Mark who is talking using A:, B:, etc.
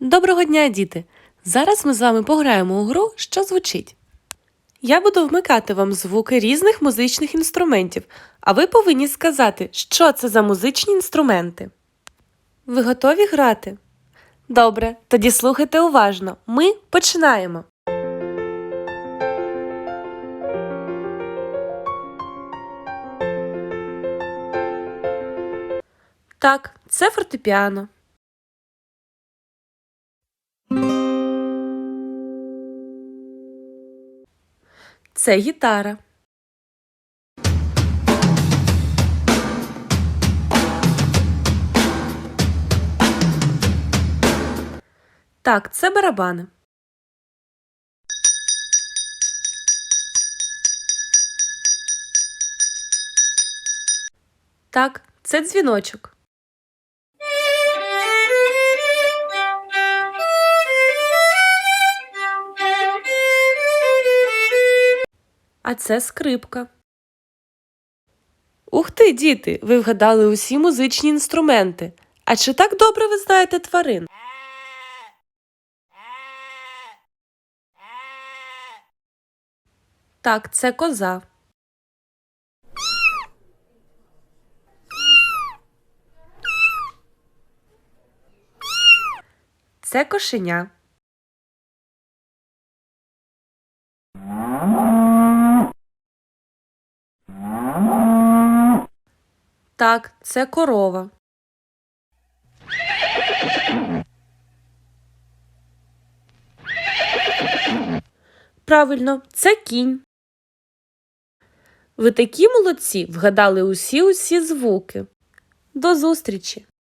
A: Доброго дня, діти! Зараз ми з вами пограємо у гру, що звучить. Я буду вмикати вам звуки різних музичних інструментів, а ви повинні сказати, що це за музичні інструменти. Ви готові грати? Добре, тоді слухайте уважно. Ми починаємо. Так, це фортепіано. Це гітара. Так, це барабани. Так, це дзвіночок. А це скрипка. Ух ти, діти! Ви вгадали усі музичні інструменти. А чи так добре ви знаєте тварин? Так, це коза. Це кошеня. Так, це корова. Правильно, це кінь. Ви такі молодці, вгадали усі усі звуки. До зустрічі!